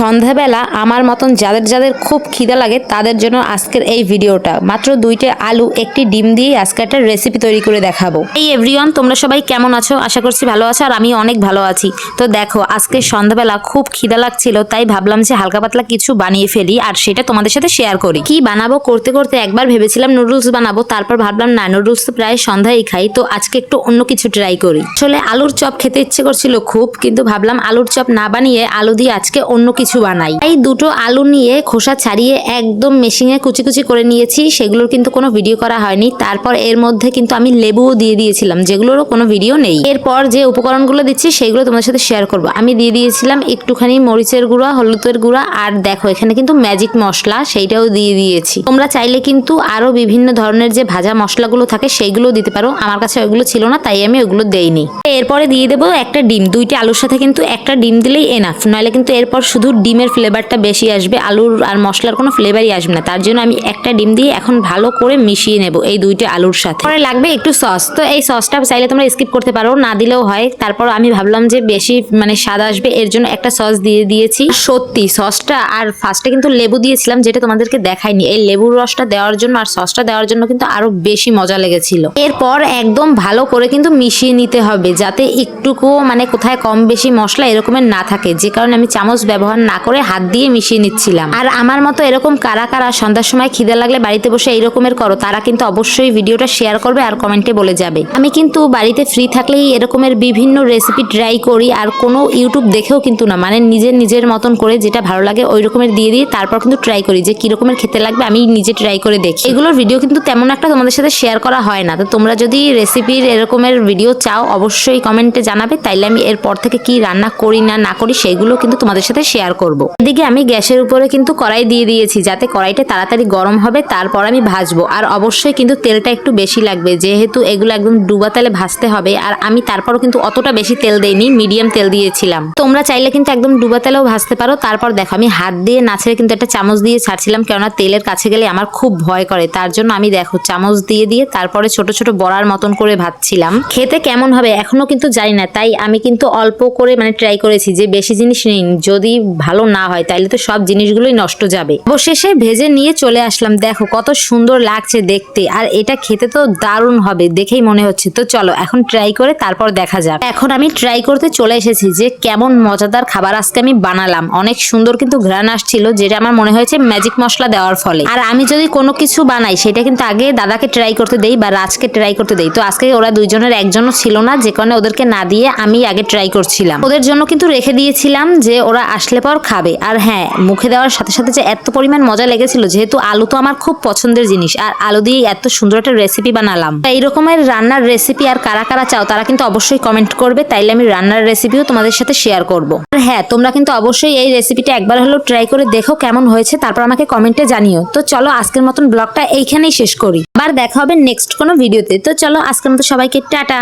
সন্ধ্যাবেলা আমার মতন যাদের যাদের খুব খিদে লাগে তাদের জন্য আজকের এই ভিডিওটা। মাত্র দুইটা আলু, একটি ডিম দিয়ে আজকে একটা রেসিপি তৈরি করে দেখাবো। এই এভরিওয়ান তোমরা সবাই কেমন আছো? আশা করছি ভালো আছো আর আমি অনেক ভালো আছি। তো দেখো, আজকে সন্ধ্যাবেলা খুব খিদা লাগছিল, তাই ভাবলাম যে হালকা পাতলা কিছু বানিয়ে ফেলি আর সেটা তোমাদের সাথে শেয়ার করি। কি বানাবো? করতে করতে একবার ভেবেছিলাম নুডলস বানাবো, তারপর ভাবলাম না নুডলস তো প্রায় সন্ধ্যায় খাই, তো আজকে একটু অন্য কিছু ট্রাই করি। আসলে আলুর চপ খেতে ইচ্ছে করছিল খুব, কিন্তু ভাবলাম আলুর চপ না বানিয়ে আলু দিয়ে আজকে অন্য কিছু বানাই। এই দুটো আলু নিয়ে খোসা ছাড়িয়ে একদম মেশিনে কুচি কুচি করে নিয়েছি। সেগুলোর কিন্তু কোনো ভিডিও করা হয়নি। তারপর এর মধ্যে কিন্তু আমি লেবুও দিয়ে দিয়েছিলাম। যেগুলোরও কোনো ভিডিও নেই। এরপর যে উপকরণগুলো দিচ্ছি, সেগুলো তোমাদের সাথে শেয়ার করব। আমি দিয়ে দিয়েছিলাম একটুখানি মরিচের গুঁড়া, হলুদের গুঁড়া। আর দেখো, এখানে কিন্তু ম্যাজিক মশলা, সেইটাও দিয়ে দিয়েছি। তোমরা চাইলে কিন্তু আরও বিভিন্ন ধরনের যে ভাজা মশলাগুলো থাকে সেইগুলো দিতে পারো। আমার কাছে ওইগুলো ছিল না, তাই আমি ওগুলো দেইনি। এরপরে দিয়ে দেবো একটা ডিম। দুইটা আলুর সাথে কিন্তু একটা ডিম দিলেই এনাফ নইলে কিন্তু এরপর শুধু ডিমের ফ্লেভারটা বেশি আসবে, আলুর আর মশলার কোনো ফ্লেভারই আসবে না। তার জন্য আমি একটা ডিম দিয়ে এখন ভালো করে মিশিয়ে নেব এই দুইটা আলুর সাথে। পরে লাগবে একটু সস। তো এই সসটা চাইলে তোমরা স্কিপ করতে পারো, না দিলেও হয়। তারপর আমি ভাবলাম যে বেশি মানে স্বাদ আসবে, এর জন্য একটা সস দিয়ে দিয়েছি। সত্যি, সসটা আর ফার্স্টে কিন্তু লেবু দিয়েছিলাম, যেটা তোমাদেরকে দেখাইনি। এই লেবুর রসটা দেওয়ার জন্য আর সসটা দেওয়ার জন্য কিন্তু আরও বেশি মজা লেগেছিল। এরপর একদম ভালো করে কিন্তু মিশিয়ে নিতে হবে, যাতে একটুকুও মানে কোথায় কম বেশি মশলা এরকমের না থাকে। যে কারণে আমি চামচ ব্যবহার না করে হাত দিয়ে মিশিয়ে নিচ্ছিলাম। আর আমার মতো এরকম কারা কারা সন্ধ্যার সময় খিদে লাগলে বাড়িতে বসে এইরকমের করো, তারা কিন্তু অবশ্যই ভিডিওটা শেয়ার করবে আর কমেন্টে বলে যাবে। আমি কিন্তু বাড়িতে ফ্রি থাকলেই এরকমের বিভিন্ন রেসিপি ট্রাই করি আর কোনো ইউটিউব দেখেও কিন্তু না মানে নিজের নিজের মতন করে যেটা ভালো লাগে ওই রকমের দিয়ে দিয়ে তারপর কিন্তু ট্রাই করি যে কিরকমের খেতে লাগবে আমি নিজে ট্রাই করে দেখি। এগুলোর ভিডিও কিন্তু তেমন একটা তোমাদের সাথে শেয়ার করা হয় না, তো তোমরা যদি রেসিপির এরকমের ভিডিও চাও অবশ্যই কমেন্টে জানাবে, তাইলে আমি এরপর থেকে কি রান্না করি না না করি সেগুলো কিন্তু তোমাদের সাথে শেয়ার করব। এদিকে আমি গ্যাসের উপরে কিন্তু কড়াই দিয়ে দিয়েছি, যাতে কড়াইটা তাড়াতাড়ি গরম হবে, তারপর আমি ভাজবো। আর অবশ্যই কিন্তু তেলটা একটু বেশি লাগবে, যেহেতু এগুলো একদম ডুবা তেলে ভাজতে হবে, আর আমি তারপরও কিন্তু অতটা বেশি তেল দেইনি, মিডিয়াম তেল দিয়েছিলাম। তোমরা চাইলে কিন্তু একদম ডুবা তেলেও ভাজতে পারো। তারপর দেখো, আমি হাত দিয়ে নাচড়ে কিন্তু একটা চামচ দিয়ে ছাড়ছিলাম, কেননা তেলের কাছে গেলে আমার খুব ভয় করে। তার জন্য আমি দেখো, চামচ দিয়ে দিয়ে তারপরে ছোট ছোট বড়ার মতন করে ভাজছিলাম। খেতে কেমন হবে এখনও কিন্তু জানি না, তাই আমি কিন্তু অল্প করে মানে ট্রাই করেছি যে বেশি জিনিস নিন যদি ভালো না হয়, তাইলে তো সব জিনিসগুলোই নষ্ট যাবে। অবশেষে ভেজে নিয়ে চলে আসলাম। দেখো কত সুন্দর লাগছে দেখতে, আর এটা খেতে তো দারুণ হবে দেখেই মনে হচ্ছে। তো চলো, এখন ট্রাই করে তারপর দেখা যাক। এখন আমি ট্রাই করতে চলে এসেছি যে কেমন মজাদার খাবার আজকে আমি বানালাম। অনেক সুন্দর কিন্তু ঘ্রাণ আসছিল, যেটা আমার মনে হয়েছে ম্যাজিক মশলা দেওয়ার ফলে। আর আমি যদি কোনো কিছু বানাই, সেটা কিন্তু আগে দাদাকে ট্রাই করতে দেই বা রাজকে ট্রাই করতে দেই। তো আজকে ওরা দুইজনের একজনও ছিল না, যে কারণে ওদেরকে না দিয়ে আমি আগে ট্রাই করছিলাম। ওদের জন্য কিন্তু রেখে দিয়েছিলাম যে ওরা আসলে পর খাবে। আর হ্যাঁ মুখে দেওয়ার সাথে সাথে যে এত পরিমাণ মজা লেগেছিল, যেহেতু আলু তো আমার খুব পছন্দের জিনিস, আর আলু দিয়ে এত সুন্দর একটা রেসিপি বানালাম। এই রকমের রান্নার রেসিপি আর কারা কারা চাও, তারা কিন্তু অবশ্যই কমেন্ট করবে, তাইলে আমি রান্নার রেসিপিও তোমাদের সাথে শেয়ার করব। আর হ্যাঁ তোমরা কিন্তু অবশ্যই এই রেসিপিটা একবার হলেও ট্রাই করে দেখো কেমন হয়েছে, তারপর আমাকে কমেন্টে জানিও। তো চলো আজকের মতন ব্লগটা এইখানেই শেষ করি। আবার দেখা হবে নেক্সট কোনো ভিডিওতে তো চলো আজকের মতো সবাইকে, টাটা!